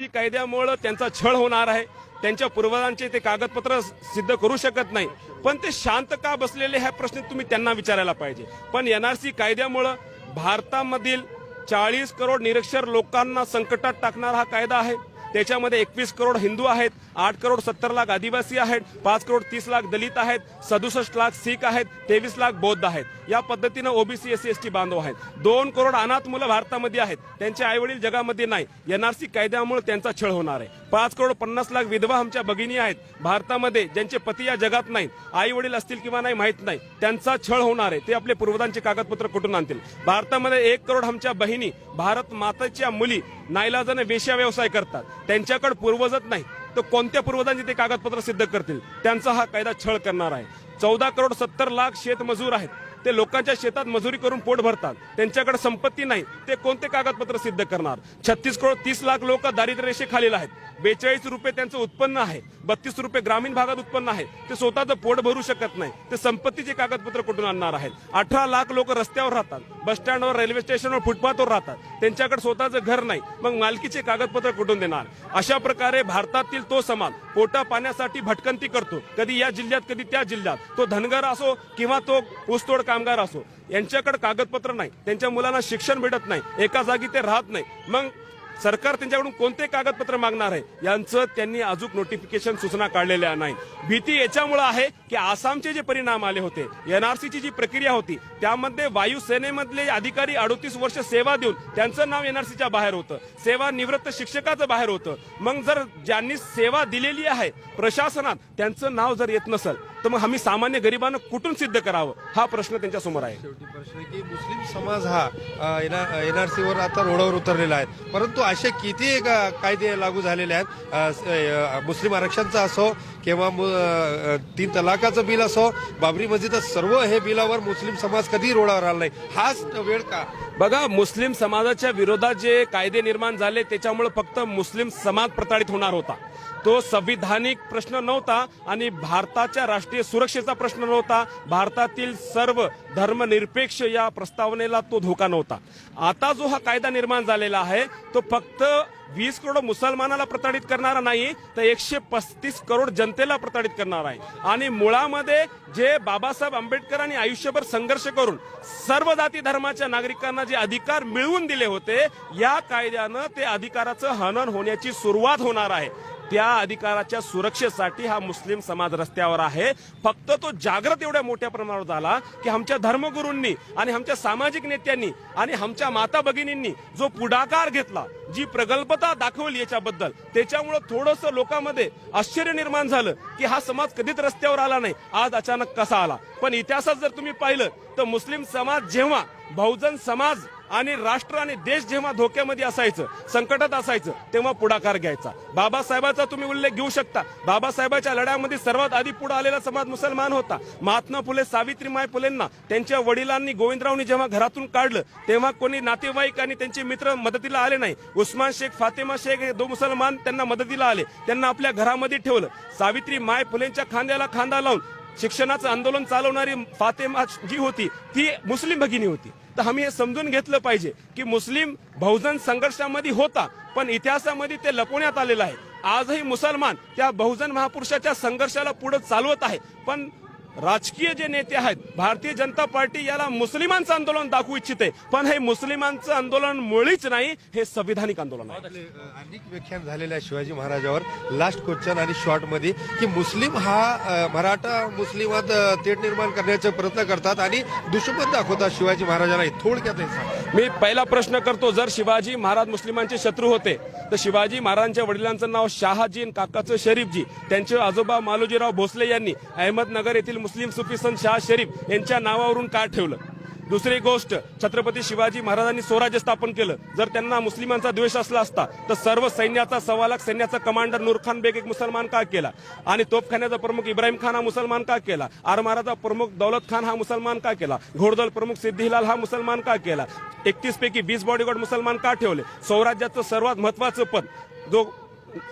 कायद्यामुळं त्यांचा छळ होणार आहे. त्यांच्या पूर्वजांचे ते कागदपत्र सिद्ध करू शकत नाही. पण ते शांत का बसलेले ह्या प्रश्न तुम्ही त्यांना विचारायला पाहिजे. पण एन आर सी कायद्यामुळं भारतामधील चाळीस करोड निरक्षर लोकांना संकटात टाकणारा हा कायदा आहे. त्याच्यामध्ये एकवीस करोड हिंदू आहेत आठ करोड सत्तर लाख आदिवासी आहेत पाच करोड तीस लाख दलित आहेत सदुसष्ट लाख सिख आहेत तेवीस लाख बौद्ध आहेत. या पद्धतीनं OBC S C S T बांधव आहेत. दोन करोड अनाथ मुलं भारतामध्ये आहेत. त्यांचे आईवडील जगामध्ये नाही. एनआरसी कायद्यामुळे त्यांचा छळ होणार आहे. पाच करोड पन्नास लाख विधवा आमच्या भगिनी आहेत. भारतामध्ये ज्यांचे पती या जगात नाहीत आई वडील असतील किंवा नाही माहीत नाही त्यांचा छळ होणार आहे. ते आपले पूर्वजांचे कागदपत्र कुठून आणतील? भारतामध्ये एक करोड आमच्या बहिणी भारत माताच्या मुली नाईलाजाने वेश्या व्यवसाय करतात. त्यांच्याकडे पूर्वजच नाही तर कोणत्या पूर्वजांचे ते कागदपत्र सिद्ध करतील? त्यांचा हा कायदा छळ करणार आहे. चौदा करोड सत्तर लाख शेतमजूर आहेत. ते लोकांच्या शेतात मजुरी करून पोट भरतात. त्यांच्याकडे संपत्ती नाही. ते कोणते कागदपत्र सिद्ध करणार? छत्तीस करोड तीस लाख लोक दारिद्र्य रेषेखालील आहेत. बेचाळीस रुपये त्यांचं उत्पन्न आहे. बत्तीस रुपये ग्रामीण भागात उत्पन्न आहे. ते स्वतःचं पोट भरू शकत नाही. ते संपत्तीचे कागदपत्र कुठून आणणार आहेत? अठरा लाख लोक रस्त्यावर राहतात. बस स्टँडवर रेल्वे स्टेशनवर फुटपाथवर राहतात. त्यांच्याकडे स्वतःचं घर नाही. मग मालकीचे कागदपत्र कुठून देणार? अशा प्रकारे भारतातील तो समाज पोटा पाण्यासाठी भटकंती करतो. कधी या जिल्ह्यात कधी त्या जिल्ह्यात. तो धनगर असो किंवा तो ऊसतोड कामगार असो यांच्याकडे कागदपत्र नाही. त्यांच्या मुलांना शिक्षण भेटत नाही. एका जागी ते राहत नाही. मग सरकार त्यांच्याकडून कोणते कागदपत्र मागणार आहे? यांचं त्यांनी अजून नोटिफिकेशन सूचना काढलेल्या नाही. भीती याच्यामुळे आहे की आसामचे जे परिणाम आले होते एनआरसीची जी प्रक्रिया होती त्यामध्ये वायुसेनेमधले अधिकारी अडोतीस वर्ष सेवा देऊन त्यांचं नाव एनआरसीच्या बाहेर होतं. सेवा निवृत्त शिक्षकाचं बाहेर होतं. मग जर ज्यांनी सेवा दिलेली आहे प्रशासनात त्यांचं नाव जर येत नसेल तर मग आम्ही सामान्य गरिबांना कुठून सिद्ध करावं? हा प्रश्न त्यांच्यासमोर आहे. शेवटी प्रश्न की मुस्लिम समाज हा एन आर सीवर आता रोडावर उतरलेला आहे. परंतु असे किती कायदे लागू झालेले आहेत मुस्लिम आरक्षणचा असो किंवा तीन तलाकाचं बिल असो बाबरी मस्जिद सर्व हे बिलावर मुस्लिम समाज कधी रोडावर आला नाही. हाच वेळ का? बघा मुस्लिम समाजाच्या विरोधात जे कायदे निर्माण झाले त्याच्यामुळे फक्त मुस्लिम समाज प्रताडित होणार होता. तो संविधानिक प्रश्न नव्हता आणि भारताच्या राष्ट्रीय सुरक्षेचा प्रश्न नव्हता. भारतातील सर्व धर्मनिरपेक्ष या प्रस्तावनेला तो धोका नव्हता. आता जो हा कायदा निर्माण झालेला आहे तो फक्त वीस करोड मुसलमानाला प्रताडित करणारा नाही तर एकशे पस्तीस करोड जनतेला प्रताडित करणार आहे. आणि मुळामध्ये जे बाबासाहेब आंबेडकरांनी आयुष्यभर संघर्ष करून सर्व जाती धर्माच्या नागरिकांना जे अधिकार मिळवून दिले होते या कायद्यानं ते अधिकाराचं हनन होण्याची सुरुवात होणार आहे. त्या अधिकाराच्या सुरक्षेसाठी हा मुस्लिम समाज रस्त्यावर आहे. फक्त तो जागृत एवढ्या मोठ्या प्रमाणावर झाला की आमच्या धर्मगुरूंनी आणि आमच्या सामाजिक नेत्यांनी आणि आमच्या माता भगिनींनी जो पुढाकार घेतला जी प्रगल्भता दाखवली याच्याबद्दल त्याच्यामुळं थोडस लोकांमध्ये आश्चर्य निर्माण झालं की हा समाज कधीच रस्त्यावर आला नाही. आज अचानक कसा आला? पण इतिहासात जर तुम्ही पाहिलं तर मुस्लिम समाज जेव्हा बहुजन समाज आणि राष्ट्र आणि देश जेव्हा धोक्यामध्ये असायचं संकटात असायचं तेव्हा पुढाकार घ्यायचा. बाबासाहेबाचा तुम्ही उल्लेख घेऊ शकता. बाबासाहेबाच्या लढ्यामध्ये सर्वात आधी पुढे आलेला समाज मुसलमान होता. महात्मा फुले सावित्रीमाय फुलेंना त्यांच्या वडिलांनी गोविंदरावनी जेव्हा घरातून काढलं तेव्हा कोणी नातेवाईक आणि त्यांचे मित्र मदतीला आले नाही. उस्मान शेख फातेमा शेख हे दो मुसलमान त्यांना मदतीला आले. त्यांना आपल्या घरामध्ये ठेवलं. सावित्री माय फुलेंच्या खांद्याला खांदा लावून शिक्षणाचं आंदोलन चालवणारी फातेमा जी होती ती मुस्लिम भगिनी होती. तर आम्ही हे समजून घेतलं पाहिजे की मुस्लिम बहुजन संघर्षामध्ये होता पण इतिहासामध्ये ते लपवण्यात आलेलं आहे. आजही मुसलमान त्या बहुजन महापुरुषाच्या संघर्षाला पुढे चालवत आहे. पण राजकीय जे नेते आहेत भारतीय जनता पार्टी याला मुस्लिमांचं आंदोलन दाखवू इच्छिते. पण हे मुस्लिमांचं आंदोलन मुळीच नाही हे संविधानिक आंदोलन आहे. अनेक व्याख्यान झालेले आहे शिवाजी महाराजावर. लास्ट क्वेश्चन आणि शॉर्टमध्ये की मुस्लिम हा मराठा मुस्लिमात तेढ निर्माण करण्याचे प्रयत्न करतात आणि दुश्मन दाखवतात शिवाजी महाराजांना. थोडक्यात. मी पहिला प्रश्न करतो जर शिवाजी महाराज मुस्लिमांचे शत्रू होते तर शिवाजी महाराजांच्या वडिलांचं नाव शहाजी आणि काकाचं शरीफजी त्यांचे आजोबा मालोजीराव भोसले यांनी अहमदनगर येथील मुस्लिम सुफी संत शाह शरीफ यांच्या नावावरून का ठेवलं. दुसरी गोष्ट छत्रपती शिवाजी महाराजांनी स्वराज्य स्थापन केलं. जर त्यांना मुस्लिमांचा द्वेष असला असता तर सर्व सैन्याचा सव्वा लाख सैन्याचा कमांडर नूरखान बेग एक मुसलमान का केला? आणि तोफखान्याचा प्रमुख इब्राहिम खान हा मुसलमान का केला? आरमाराचा प्रमुख दौलत खान हा मुसलमान का केला? घोडदल प्रमुख सिद्धिलाल हा मुसलमान का केला? एकतीस पैकी वीस बॉडीगार्ड मुसलमान का ठेवले? स्वराज्याचं सर्वात महत्वाचं पद जो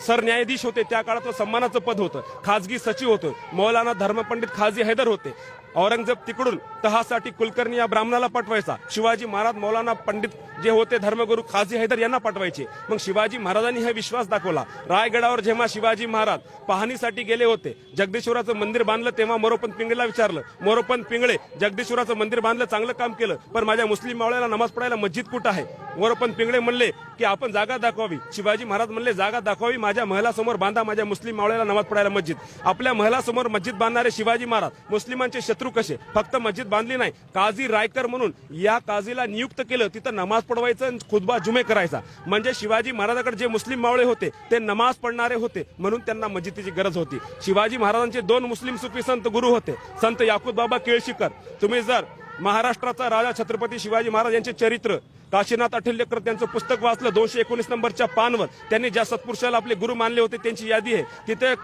सरन्यायाधीश होते त्या काळात सन्मानाचं पद होतं. खाजगी सचिव होतं मौलाना धर्मपंडित खाजी हैदर होते. औरंगजेब तिकडून तहासाठी कुलकर्णी या ब्राह्मणाला पाठवायचा. शिवाजी महाराज मौलाना पंडित जे होते धर्मगुरू खाजी हैदर यांना पाठवायचे. मग शिवाजी महाराजांनी हा विश्वास दाखवला. रायगडावर जेव्हा शिवाजी महाराज पाहणीसाठी गेले होते जगदीश्वराचं मंदिर बांधलं तेव्हा मोरोपंत पिंगळेला विचारलं मोरोपंत पिंगळे जगदीश्वराचं मंदिर बांधलं चांगलं काम केलं पण माझ्या मुस्लिम मावळ्याला नमाज पडायला मस्जिद कुठं आहे? मोरोपंत पिंगळे म्हणले की आपण जागा दाखवावी. शिवाजी महाराज म्हणले जागा दाखवावी माझ्या महिलासमोर बांधा माझ्या मुस्लिम मावळ्याला नमाज पडायला मस्जिद. आपल्या महिलासमोर मस्जिद बांधणारे शिवाजी महाराज मुस्लिमांचे शत्रू कसे? फक्त मस्जिद बांधली नाही काझी रायकर म्हणून या काझीला नियुक्त केलं तिथं नमाज पडवायचं आणि खुदबा जुमे करायचा. म्हणजे शिवाजी महाराजाकडे जे मुस्लिम मावळे होते ते नमाज पडणारे होते म्हणून त्यांना मस्जिदीची गरज होती. शिवाजी महाराजांचे दोन मुस्लिम सुफी संत गुरु होते संत याकूद बाबा केळशीकर. तुम्ही जर महाराष्ट्राचा राजा छत्रपती शिवाजी महाराज यांचे चरित्र काशीनाथ अठिल्यकर त्यांचं पुस्तक वाचलं दोनशे एकोणीस नंबरच्या पानवर त्यांनी ज्या सत्पुरुषाला आपले गुरु मानले होते त्यांची यादी आहे. तिथे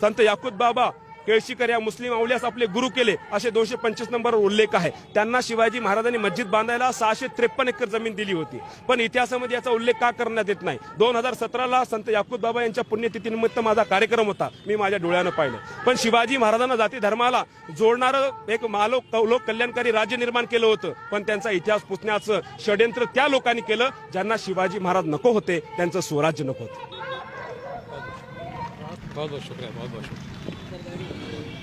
संत याकूद बाबा केळशीकर या मुस्लिम अवल्यास आपले गुरु केले असे दोनशे पंचवीस नंबर उल्लेख आहे. त्यांना शिवाजी महाराजांनी मस्जिद बांधायला सहाशे त्रेपन्न एकर जमीन दिली होती. पण इतिहासामध्ये याचा उल्लेख का करण्यात येत नाही. दोन हजार सतराला संत याकूब बाबा यांच्या पुण्यतिथीनिमित्त माझा कार्यक्रम होता. मी माझ्या डोळ्यानं पाहिलं. पण शिवाजी महाराजांना जाती धर्माला जोडणारं एक मालोक लोक कल्याणकारी राज्य निर्माण केलं होतं. पण त्यांचा इतिहास पुसण्याचं षडयंत्र त्या लोकांनी केलं ज्यांना शिवाजी महाराज नको होते त्यांचं स्वराज्य नको होतं. बहुत बहुत शुक्रिया बहुत बहुत शुक्रिया